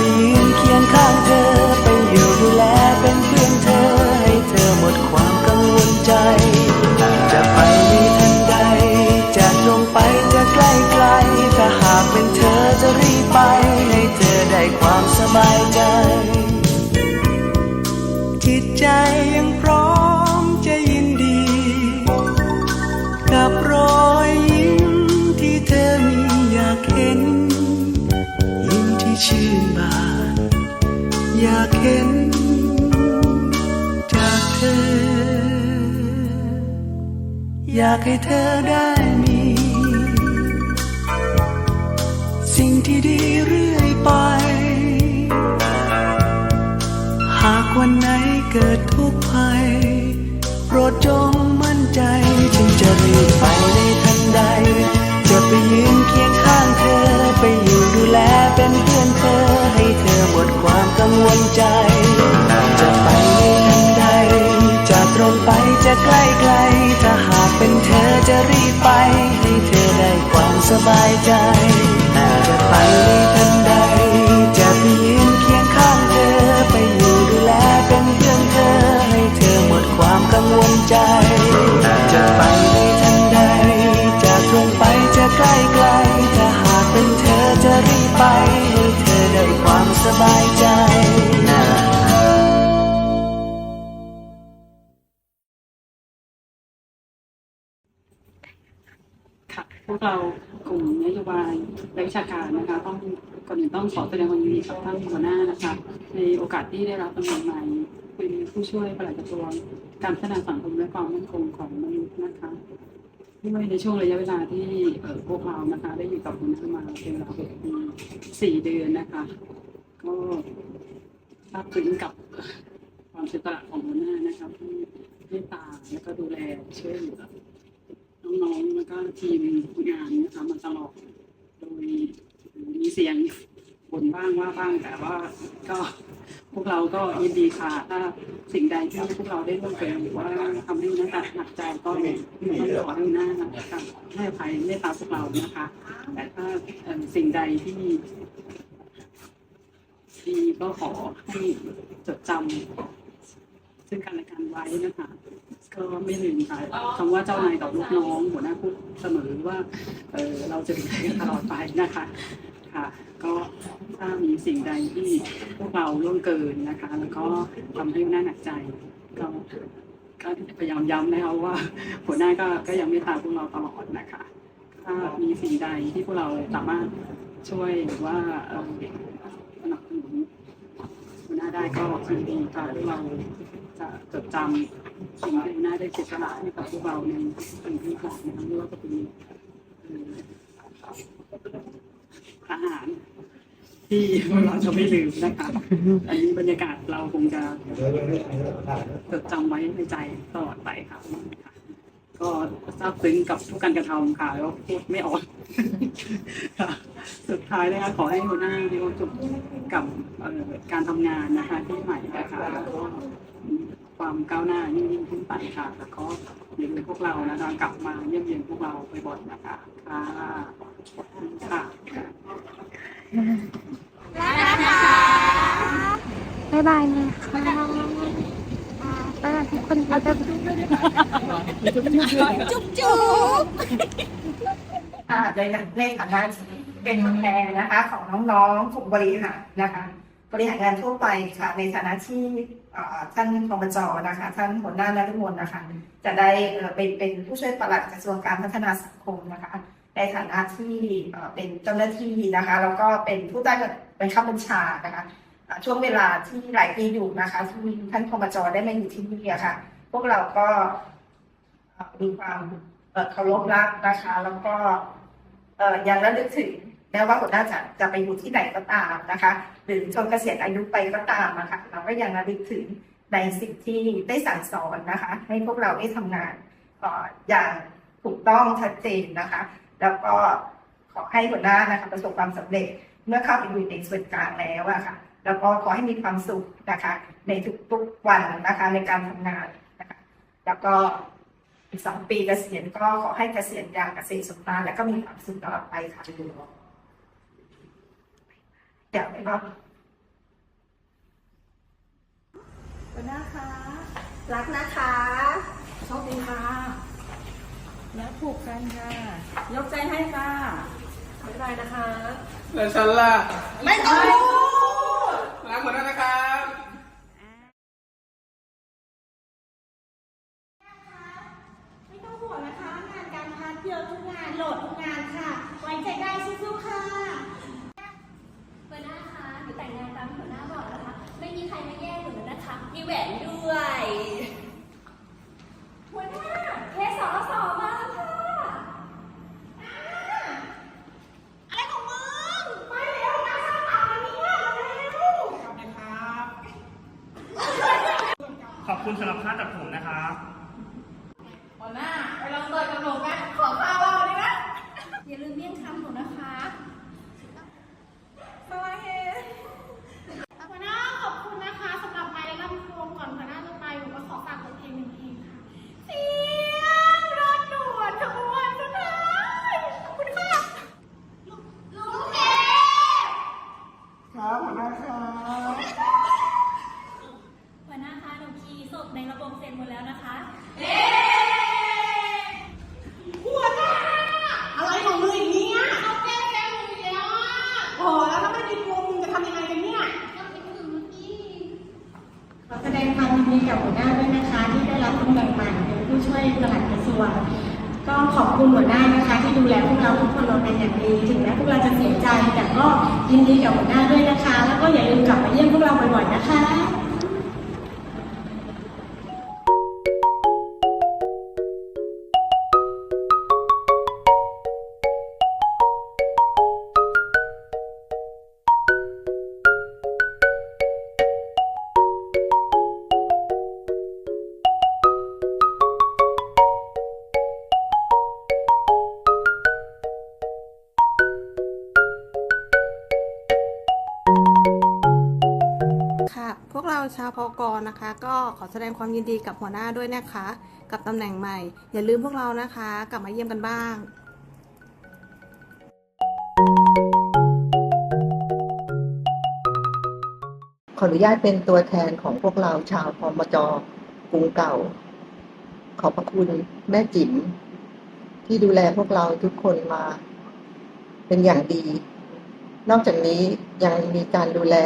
ยืนเคียงข้างเธอ ไปอยู่ดูแลเป็นเพื่อนเธอ ให้เธอหมดความกังวลใจ อยากเห็นจากเธอ อยากให้เธอได้มี สิ่งที่ดีเรื่อยไป หากวันไหนเกิดทุกข์ภัยโปรดจงมั่นใจฉันจะรีบไป บายใจจะไปในทันใด จะไปยืนเคียงข้างเธอ ไปอยู่ดูแลเป็นเพื่อนเธอ ให้เธอหมดความกังวลใจจะไปในทันใด จะตรงไปจะใกล้ไกล ถ้าหากเป็นเธอจะรีบไป ให้เธอได้ความสบายใจค่ะพวกเรา กลุ่มนโยบายและวิชาการนะคะ ต้องก่อนอื่นต้องขอแสดงความยินดีกับท่านหัวหน้านะคะ ในโอกาสที่ได้รับตำแหน่งใหม่เป็นผู้ช่วยปลัดกระทรวงการพัฒนาสังคมและความมั่นคงของมนุษย์นะคะด้วยในช่วงระยะเวลาที่เอ่อพวกเรานะคะ ได้อยู่กับหัวหน้ามาเป็นเวลาหกปีสี่เดือนนะคะ ก็ทราบซึ้งกับความเสียสละของหัวหน้านะคะที่เมตตาและก็ดูแลช่วยเหลือ น้องๆแล้วก็ทีมงานนะคะมาตลอดโดยมีเสียงบ่นบ้างว่าบ้างแต่ว่าก็พวกเราก็ยินดีค่ะถ้าสิ่งใดที่พวกเราได้ร่วมกันหรือว่าทำให้น้ำตาหนักใจก็ต้องขอให้หน้านะคะให้อภัยเมตตาพวกเรานะคะ แต่ถ้าสิ่งใดที่ดีก็ขอให้จดจำ ซึ่งกันและกันไว้นะคะก็ไม่ลืมค่ะคำว่าเจ้านายกับลูกน้องหัวหน้าพูดเสมอว่าเออเราจะดูแลกันตลอดไปนะคะค่ะ ก็ถ้ามีสิ่งใดที่พวกเราล่วงเกินนะคะ แล้วก็ทำให้หัวหน้าหนักใจก็ก็พยายามย้ำนะคะว่าหัวหน้าก็ก็ยังไม่ตามพวกเราตลอดนะคะ ถ้ามีสิ่งใดที่พวกเราสามารถช่วยหรือว่าสนับสนุนหัวหน้าได้ก็ยินดีค่ะที่เรา จะจดจำสิ่งที่น้าได้เสียสละให้กับพวกเราในสิ่งที่ผ่านนะคะไม่ว่าจะเป็นเอ่ออาหารที่เราจะไม่ลืมนะคะอันนี้บรรยากาศเราคงจะจดจำไว้ในใจตลอดไปค่ะ ก็ซาบซึ้งกับทุกการกระทำค่ะ แล้วพูดไม่ออกค่ะสุดท้ายนะคะขอให้หัวหน้ามีความสุขกับการทำงานนะคะที่ใหม่นะคะ ความก้าวหน้ายิ่งยิ่งขึ้นไปค่ะ แล้วก็อย่าลืมพวกเรานะคะกลับมาเยี่ยมเยียนพวกเราไปบ่อยๆนะคะค่ะค่ะบ๊ายบายนะคะบ๊ายบายทุกคนค่ะบ๊ายบายค่ะโดยในฐานะเป็นแทนนะคะ ของน้องๆผู้บริหารนะคะ บริหารงานทั่วไปค่ะในฐานะที่ ท่านกบจนะคะ ท่านหัวหน้านฤมลนะคะ จะได้เป็นเป็นผู้ช่วยปลัดกระทรวงการพัฒนาสังคมนะคะ ในฐานะที่เป็นเจ้าหน้าที่นะคะ แล้วก็เป็นผู้ใต้เป็นข้าบัญชานะคะช่วงเวลาที่หลายปีอยู่นะคะที่ท่านกบจได้มาอยู่ที่นี่อะค่ะ พวกเราก็มีความเคารพรักนะคะ แล้วก็ยังระลึกถึง แม้ว่าหัวหน้าจะจะไปอยู่ที่ไหนก็ตามนะคะ หรือจนเกษียณอายุไปก็ตามนะคะเราก็ยังระลึกถึงในสิ่งที่ได้สั่งสอนนะคะ ให้พวกเราได้ทำงานออย่างถูกต้องชัดเจนนะคะ แล้วก็ขอให้หัวหน้านะคะประสบความสำเร็จเมื่อเข้าไปอยู่ในส่วนกลางแล้วอะค่ะ แล้วก็ขอให้มีความสุขนะคะ ในทุกๆวันนะคะในการทำงานนะคะ แล้วก็อีกสองปีเกษียณก็ขอให้เกษียณอย่างเกษตรสมบูรณ์และก็มีความสุขตลอดไปค่ะ อยากไปก็หัวหน้าคะ รักนะคะโชคดีค่ะแล้วผูกกันค่ะ ยกใจให้ค่ะบ๊ายบายนะคะ แล้วฉันล่ะ ไม่ต้องรักหมดแล้วนะครับไม่ต้องห่วงนะคะ งานการพัดเยอะทุกงานโหลดทุกงานค่ะ ไว้ใจได้สู้ๆค่ะ หัวหน้าคะหนูแต่งงานตามที่หัวหน้าบอกนะคะ ไม่มีใครมาแย่งหนูนะคะ มีแหวนด้วย หัวหน้าเคสสอสอมาแล้วค่ะอะไรของมึง ไปเร็วนะข้าวเปล่าอันนี้อะเร็ว ขอบคุณสำหรับค่าตัดผมนะครับ หัวหน้า ไปลองเปิดกระโหลกกัน ขอข้าวเราดีนะ อย่าลืมเลี่ยงคำหนูนะคะ ศพในระบบเสร็จหมดแล้วนะคะ อะไรของมึงอีกเนี่ยเขาแก้แก้มึงอีกแล้วอะโอ้แล้วถ้าไม่มีกูมึงจะทำยังไงกันเนี่ย ขอแสดงความยิน ดีกับหัวหน้าด้วยนะคะ ที่ได้รับตำแหน่งใหม่เป็นผู้ช่วยปลัดกระทรวงก็ขอบคุณหัวหน้านะคะ ที่ดูแลพวกเราทุกคนเราเป็นอย่างดี ถึงแม้พวกเราจะเสียใจ แต่ก็ยินดีกับหัวหน้าด้วยนะคะ แล้วก็อย่าลืมกลับมาเยี่ยมพวกเราบ่อยๆนะคะค่ะ ชาพอกรนะคะ ก็ขอแสดงความยินดีกับหัวหน้าด้วยนะคะ กับตำแหน่งใหม่ อย่าลืมพวกเรานะคะ กลับมาเยี่ยมกันบ้างขออนุญาตเป็นตัวแทนของพวกเราชาวพมจกรุงเก่า ขอบพระคุณแม่จิ๋มที่ดูแลพวกเราทุกคนมา เป็นอย่างดี นอกจากนี้ยังมีการดูแล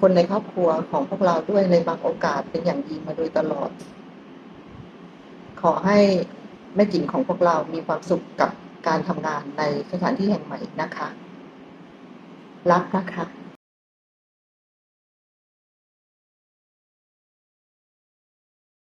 คนในครอบครัวของพวกเราด้วยในบางโอกาสเป็นอย่างดีมาโดยตลอด ขอให้แม่จิ๋มของพวกเรามีความสุขกับการทำงานในสถานที่แห่งใหม่นะคะ รักนะคะ